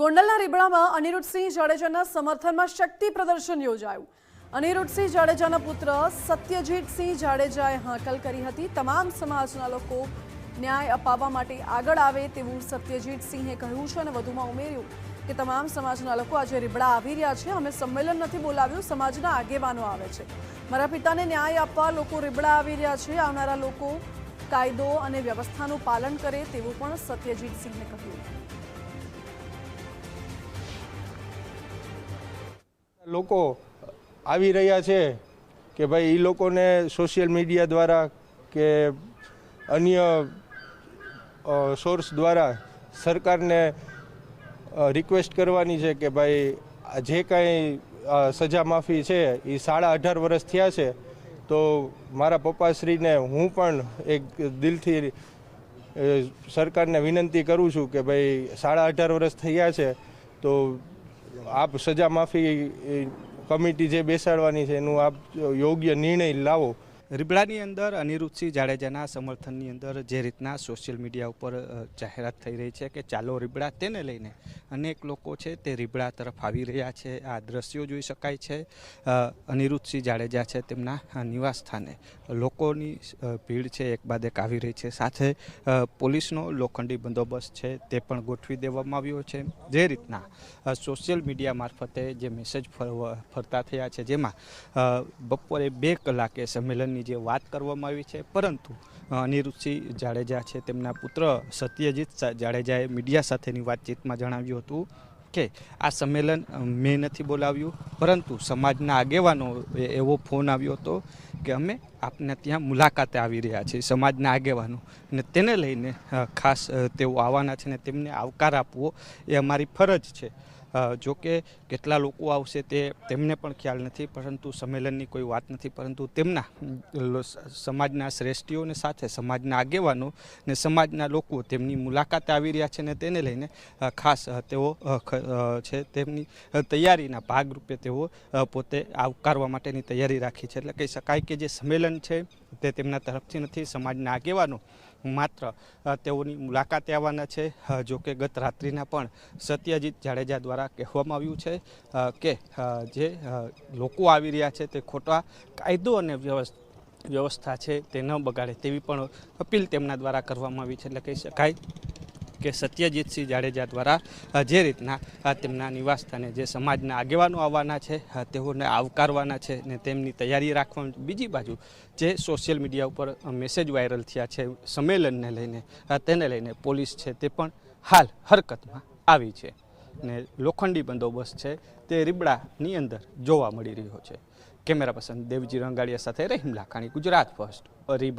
ગોંડલના રીબડામાં અનિરુદ્ધસિંહ જાડેજાના સમર્થનમાં શક્તિ પ્રદર્શન યોજાયું. અનિરુદ્ધસિંહ જાડેજાના પુત્ર સત્યજીતસિંહ જાડેજાએ હાંકલ કરી હતી. તમામ સમાજના લોકો ન્યાય અપાવવા માટે આગળ આવે તેવું સત્યજીતસિંહે કહ્યું છે અને વધુમાં ઉમેર્યું કે તમામ સમાજના લોકો આજે રીબડા આવી રહ્યા છે. અમે સંમેલન નથી બોલાવ્યું, સમાજના આગેવાનો આવે છે. મારા પિતાને ન્યાય આપવા લોકો રીબડા આવી રહ્યા છે. આવનારા લોકો કાયદો અને વ્યવસ્થાનું પાલન કરે તેવું પણ સત્યજીતસિંહે કહ્યું. લોકો આવી રહ્યા છે કે ભાઈ એ લોકોને સોશિયલ મીડિયા દ્વારા કે અન્ય સોર્સ દ્વારા સરકારને રિક્વેસ્ટ કરવાની છે કે ભાઈ જે કાંઈ સજા માફી છે એ સાડા અઢાર વર્ષ થયા છે, તો મારા પપ્પાશ્રીને હું પણ એક દિલથી સરકારને વિનંતી કરું છું કે ભાઈ સાડા અઢાર વર્ષ થયા છે, તો આપ સજા માફી કમિટી જે બેસાડવાની છે એનું આપ યોગ્ય નિર્ણય લાવો. રીબડાની અંદર અનિરુદ્ધસિંહ જાડેજાના સમર્થનની અંદર જે રીતના સોશિયલ મીડિયા ઉપર જાહેરાત થઈ રહી છે કે ચાલો રીબડા તેને લઈને અનેક લોકો છે તે રીબડા તરફ આવી રહ્યા છે. આ દ્રશ્યો જોઈ શકાય છે. અનિરુદ્ધસિંહ જાડેજા છે તેમના નિવાસ સ્થાને લોકોની ભીડ છે એક બાદ એક આવી રહી છે. સાથે પોલીસનો લોખંડી બંદોબસ્ત છે તે પણ ગોઠવી દેવામાં આવ્યો છે. જે રીતના સોશિયલ મીડિયા મારફતે જે મેસેજ ફરતા થયા છે જેમાં બપોરે બે કલાકે સંમેલનની જે વાત કરવામાં આવી છે, પરંતુ અનિરુદ્ધસિંહ જાડેજા છે તેમના પુત્ર સત્યજીત જાડેજાએ મીડિયા સાથેની વાતચીતમાં જણાવ્યું હતું કે, આ સંમેલન મેં નથી બોલાવ્યું, પરંતુ સમાજના આગેવાનો એવો ફોન આવ્યો હતો કે અમે આપને ત્યાં મુલાકાતે આવી રહ્યા છીએ, સમાજના આગેવાનો. અને તેને લઈને ખાસ તેઓ આવવાના છે ને તેમને આવકાર આપવો એ અમારી ફરજ છે. જો કે કેટલા લોકો આવશે તે તેમને પણ ખ્યાલ નથી, પરંતુ સંમેલનની કોઈ વાત નથી, પરંતુ તેમના સમાજના શ્રેષ્ઠીઓને સાથે, સમાજના આગેવાનો ને સમાજના લોકો તેમની મુલાકાતે આવી રહ્યા છે ને તેને લઈને ખાસ તેઓ છે તેમની તૈયારીના ભાગરૂપે તેઓ પોતે આવકારવા માટેની તૈયારી રાખી છે. એટલે કહી શકાય કે જે સંમેલન છે તે તેમના તરફથી નથી, સમાજના આગેવાનો માત્ર તેઓની મુલાકાતે આવવાના છે. જો કે ગત રાત્રિના પણ સત્યજીત જાડેજા દ્વારા કહેવામાં આવ્યું છે કે જે લોકો આવી રહ્યા છે તે ખોટા કાયદો અને વ્યવસ્થા છે તે ન બગાડે તેવી પણ અપીલ તેમના દ્વારા કરવામાં આવી છે. એટલે કહી શકાય કે સત્યજીતસિંહ જાડેજા દ્વારા જે રીતના તેમના નિવાસસ્થાને જે સમાજના આગેવાનો આવવાના છે તેઓને આવકારવાના છે ને તેમની તૈયારી રાખવાની બીજી બાજુ જે સોશિયલ મીડિયા ઉપર મેસેજ વાયરલ થયા છે, સંમેલનને લઈને તેને લઈને પોલીસ છે તે પણ હાલ હરકતમાં આવી છે ને લોખંડી બંદોબસ્ત છે તે રીબડાની અંદર જોવા મળી રહ્યો છે. કેમેરા પર્સન દેવજી રંગાડિયા સાથે રહીમ લાખાણી, ગુજરાત ફર્સ્ટ. રીબડા